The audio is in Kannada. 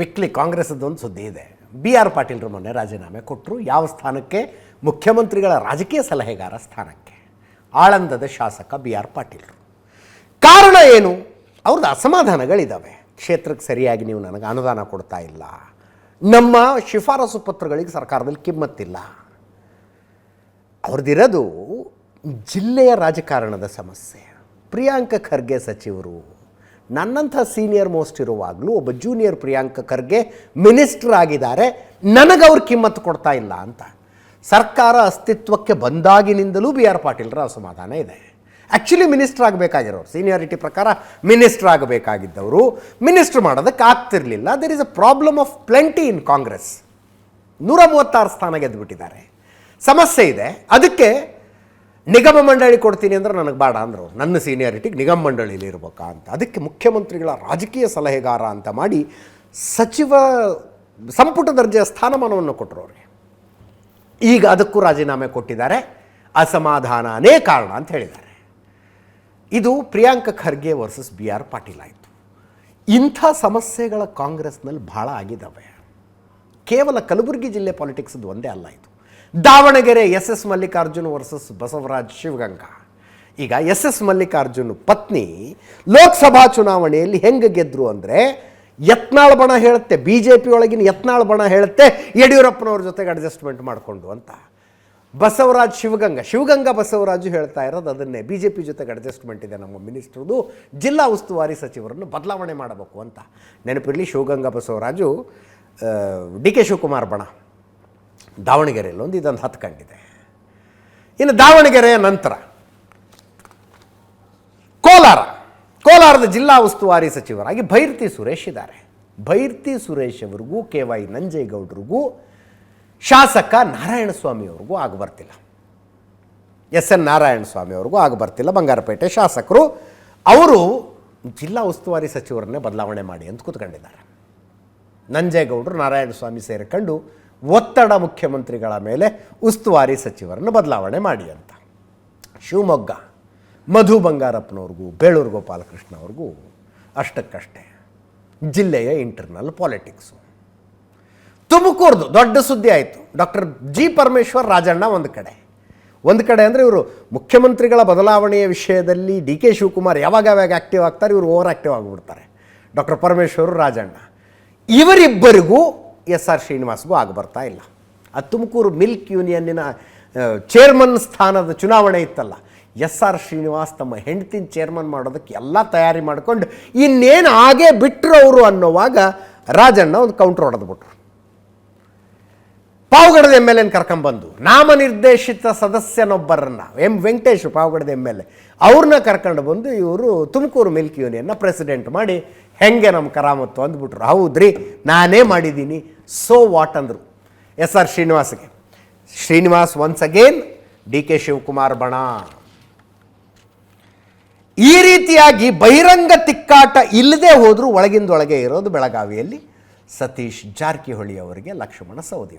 ಕ್ವಿಕ್ಲಿ ಕಾಂಗ್ರೆಸ್ದೊಂದು ಸುದ್ದಿ ಇದೆ. ಬಿ ಆರ್ ಪಾಟೀಲ್ರು ಮೊನ್ನೆ ರಾಜೀನಾಮೆ ಕೊಟ್ಟರು ಯಾವ ಸ್ಥಾನಕ್ಕೆ? ಮುಖ್ಯಮಂತ್ರಿಗಳ ರಾಜಕೀಯ ಸಲಹೆಗಾರ ಸ್ಥಾನಕ್ಕೆ. ಆಳಂದದ ಶಾಸಕ ಬಿ ಆರ್ ಪಾಟೀಲ್ರು. ಕಾರಣ ಏನು? ಅವ್ರದ್ದು ಅಸಮಾಧಾನಗಳಿದ್ದಾವೆ ಕ್ಷೇತ್ರಕ್ಕೆ ಸರಿಯಾಗಿ ನೀವು ನನಗೆ ಅನುದಾನ ಕೊಡ್ತಾ ಇಲ್ಲ. ನಮ್ಮ ಶಿಫಾರಸು ಪತ್ರಗಳಿಗೆ ಸರ್ಕಾರದಲ್ಲಿ ಕಿಮ್ಮತ್ತಿಲ್ಲ. ಅವ್ರದ್ದಿರೋದು ಜಿಲ್ಲೆಯ ರಾಜಕಾರಣದ ಸಮಸ್ಯೆ. ಪ್ರಿಯಾಂಕ ಖರ್ಗೆ ಸಚಿವರು ನನ್ನಂಥ ಸೀನಿಯರ್ ಮೋಸ್ಟ್ ಇರುವಾಗಲೂ ಒಬ್ಬ ಜೂನಿಯರ್ ಪ್ರಿಯಾಂಕ ಖರ್ಗೆ ಮಿನಿಸ್ಟರ್ ಆಗಿದ್ದಾರೆ. ನನಗೆ ಅವ್ರು ಕಿಮ್ಮತ್ತು ಕೊಡ್ತಾ ಇಲ್ಲ ಅಂತ. ಸರ್ಕಾರ ಅಸ್ತಿತ್ವಕ್ಕೆ ಬಂದಾಗಿನಿಂದಲೂ ಬಿ ಆರ್ ಪಾಟೀಲ್ರ ಅಸಮಾಧಾನ ಇದೆ. ಆ್ಯಕ್ಚುಲಿ ಮಿನಿಸ್ಟರ್ ಆಗಬೇಕಾಗಿರೋರು, ಸೀನಿಯಾರಿಟಿ ಪ್ರಕಾರ ಮಿನಿಸ್ಟರ್ ಆಗಬೇಕಾಗಿದ್ದವರು. ಮಿನಿಸ್ಟರ್ ಮಾಡೋದಕ್ಕೆ ಆಗ್ತಿರಲಿಲ್ಲ. There is a problem of plenty in Congress ನೂರ ಮೂವತ್ತಾರು ಸ್ಥಾನ ಗೆದ್ದುಬಿಟ್ಟಿದ್ದಾರೆ ಸಮಸ್ಯೆ ಇದೆ. ಅದಕ್ಕೆ ನಿಗಮ ಮಂಡಳಿ ಕೊಡ್ತೀನಿ ಅಂದ್ರೆ ನನಗೆ ಬೇಡ ಅಂದರು. ನನ್ನ ಸೀನಿಯಾರಿಟಿಗೆ ನಿಗಮ ಮಂಡಳಿಯಲ್ಲಿ ಇರ್ಬೇಕಾ ಅಂತ. ಅದಕ್ಕೆ ಮುಖ್ಯಮಂತ್ರಿಗಳ ರಾಜಕೀಯ ಸಲಹೆಗಾರ ಅಂತ ಮಾಡಿ ಸಚಿವ ಸಂಪುಟ ದರ್ಜೆಯ ಸ್ಥಾನಮಾನವನ್ನು ಕೊಟ್ಟರು ಅವ್ರಿಗೆ ಈಗ ಅದಕ್ಕೂ ರಾಜೀನಾಮೆ ಕೊಟ್ಟಿದ್ದಾರೆ. ಅಸಮಾಧಾನನೇ ಕಾರಣ ಅಂತ ಹೇಳಿದ್ದಾರೆ. ಇದು Priyanka Kharge versus B R Patil ಆಯಿತು. ಇಂಥ ಸಮಸ್ಯೆಗಳ ಕಾಂಗ್ರೆಸ್ನಲ್ಲಿ ಭಾಳ ಆಗಿದ್ದಾವೆ. ಕೇವಲ ಕಲಬುರಗಿ ಜಿಲ್ಲೆ ಪಾಲಿಟಿಕ್ಸ್ದು ಒಂದೇ ಅಲ್ಲ ಇದು. Davanagere S S Mallikarjun versus Basavaraj Shivaganga. ಈಗ ಎಸ್ ಎಸ್ ಮಲ್ಲಿಕಾರ್ಜುನ್ ಪತ್ನಿ ಲೋಕಸಭಾ ಚುನಾವಣೆಯಲ್ಲಿ ಹೆಂಗೆ ಗೆದ್ರು ಅಂದರೆ ಯತ್ನಾಳ್ ಬಣ ಹೇಳುತ್ತೆ ಬಿ ಜೆ ಪಿ ಒಳಗಿನ ಯತ್ನಾಳ್ ಬಣ ಹೇಳುತ್ತೆ, ಯಡಿಯೂರಪ್ಪನವ್ರ ಜೊತೆಗೆ ಅಡ್ಜಸ್ಟ್ಮೆಂಟ್ ಮಾಡಿಕೊಂಡು ಅಂತ. ಬಸವರಾಜ್ ಶಿವಗಂಗಾ ಶಿವಗಂಗಾ ಬಸವರಾಜು ಹೇಳ್ತಾ ಇರೋದು ಅದನ್ನೇ ಬಿ ಜೆ ಪಿ ಜೊತೆಗೆ ಅಡ್ಜಸ್ಟ್ಮೆಂಟ್ ಇದೆ ನಮ್ಮ ಮಿನಿಸ್ಟ್ರದು, ಜಿಲ್ಲಾ ಉಸ್ತುವಾರಿ ಸಚಿವರನ್ನು ಬದಲಾವಣೆ ಮಾಡಬೇಕು ಅಂತ. ನೆನಪಿರಲಿ ಶಿವಗಂಗಾ ಬಸವರಾಜು ಡಿ ಕೆ ಶಿವಕುಮಾರ್ ಬಣ. ದಾವಣಗೆರೆಯಲ್ಲಿ ಒಂದು ಇದೊಂದು ಕಂಡಿದೆ. ಇನ್ನು ದಾವಣಗೆರೆಯ ನಂತರ ಕೋಲಾರ. ಕೋಲಾರದ ಜಿಲ್ಲಾ ಉಸ್ತುವಾರಿ ಸಚಿವರಾಗಿ ಭೈರ್ತಿ ಸುರೇಶ್ ಇದ್ದಾರೆ. ಭೈರ್ತಿ ಸುರೇಶ್ ಅವರಿಗೂ, ಕೆ ವೈ ನಂಜೇಗೌಡರಿಗೂ, ಶಾಸಕ ನಾರಾಯಣಸ್ವಾಮಿ ಅವ್ರಿಗೂ ಆಗ ಬರ್ತಿಲ್ಲ. ಎಸ್ ಎನ್ ನಾರಾಯಣಸ್ವಾಮಿ ಅವ್ರಿಗೂ ಆಗ ಬರ್ತಿಲ್ಲ. ಬಂಗಾರಪೇಟೆ ಶಾಸಕರು, ಅವರು ಜಿಲ್ಲಾ ಉಸ್ತುವಾರಿ ಸಚಿವರನ್ನೇ ಬದಲಾವಣೆ ಮಾಡಿ ಅಂತ ಕೂತ್ಕೊಂಡಿದ್ದಾರೆ. ನಂಜೇಗೌಡರು ನಾರಾಯಣಸ್ವಾಮಿ ಸೇರಿಕೊಂಡು ಒತ್ತಡ ಮುಖ್ಯಮಂತ್ರಿಗಳ ಮೇಲೆ ಉಸ್ತುವಾರಿ ಸಚಿವರನ್ನು ಬದಲಾವಣೆ ಮಾಡಿ ಅಂತ. ಶಿವಮೊಗ್ಗ, ಮಧು ಬಂಗಾರಪ್ಪನವ್ರಿಗೂ, ಬೇಳೂರು ಗೋಪಾಲಕೃಷ್ಣ ಅವ್ರಿಗೂ ಅಷ್ಟಕ್ಕಷ್ಟೇ. ಜಿಲ್ಲೆಯ ಇಂಟರ್ನಲ್ ಪಾಲಿಟಿಕ್ಸು ತುಮಕೂರ್ದು ದೊಡ್ಡ ಸುದ್ದಿ ಆಯಿತು. ಡಾಕ್ಟರ್ ಜಿ ಪರಮೇಶ್ವರ್ ರಾಜಣ್ಣ ಒಂದು ಕಡೆ. ಒಂದು ಕಡೆ ಅಂದರೆ ಇವರು ಮುಖ್ಯಮಂತ್ರಿಗಳ ಬದಲಾವಣೆಯ ವಿಷಯದಲ್ಲಿ ಡಿ ಕೆ ಶಿವಕುಮಾರ್ ಯಾವಾಗ ಯಾವಾಗ ಆ್ಯಕ್ಟಿವ್ ಆಗ್ತಾರೆ, ಇವರು ಓವರ್ ಆ್ಯಕ್ಟಿವ್ ಆಗಿಬಿಡ್ತಾರೆ. ಡಾಕ್ಟರ್ ಪರಮೇಶ್ವರ್ ರಾಜಣ್ಣ. ಇವರಿಬ್ಬರಿಗೂ ಎಸ್ ಆರ್ ಶ್ರೀನಿವಾಸ್ಗೂ ಆಗ ಬರ್ತಾ ಇಲ್ಲ. ಆ ತುಮಕೂರು ಮಿಲ್ಕ್ ಯೂನಿಯನ್ನಿನ ಚೇರ್ಮನ್ ಸ್ಥಾನದ ಚುನಾವಣೆ ಇತ್ತಲ್ಲ. ಎಸ್ ಆರ್ ಶ್ರೀನಿವಾಸ್ ತಮ್ಮ ಹೆಂಡ್ತಿನ ಚೇರ್ಮನ್ ಮಾಡೋದಕ್ಕೆ ಎಲ್ಲ ತಯಾರಿ ಮಾಡಿಕೊಂಡು ಇನ್ನೇನು ಆಗೇ ಬಿಟ್ಟರು ಅವರು ಅನ್ನೋವಾಗ ರಾಜಣ್ಣ ಒಂದು ಕೌಂಟ್ರ್ ಹೊಡೆದ್ಬಿಟ್ರು. ಪಾವಗಡದ ಎಂ ಎಲ್ ಎನ್ ಕರ್ಕೊಂಬಂದು ನಾಮನಿರ್ದೇಶಿತ ಸದಸ್ಯನೊಬ್ಬರನ್ನ, ಎಂ ವೆಂಕಟೇಶ್ ಪಾವಗಡದ ಎಂ ಎಲ್ ಎ ಅವ್ರನ್ನ ಕರ್ಕೊಂಡು ಬಂದು ಇವರು ತುಮಕೂರು ಮಿಲ್ಕ್ ಯೂನಿಯನ್ನ ಪ್ರೆಸಿಡೆಂಟ್ ಮಾಡಿ, ಹೆಂಗೆ ನಮ್ಮ ಕರಾಮತ್ತು? ಅಂದ್ಬಿಟ್ರು. ಹೌದ್ರಿ, ನಾನೇ ಮಾಡಿದ್ದೀನಿ. ಸೋ ವಾಟ್ ಅಂದರು. S R ಶ್ರೀನಿವಾಸ್ಗೆ. Srinivas once again D K Shivakumar ಬಣ. ಈ ರೀತಿಯಾಗಿ ಬಹಿರಂಗ ತಿಕ್ಕಾಟ ಇಲ್ಲದೆ ಹೋದರೂ ಒಳಗಿಂದೊಳಗೆ ಇರೋದು ಬೆಳಗಾವಿಯಲ್ಲಿ ಸತೀಶ್ ಜಾರಕಿಹೊಳಿ ಅವರಿಗೆ ಲಕ್ಷ್ಮಣ ಸವದಿ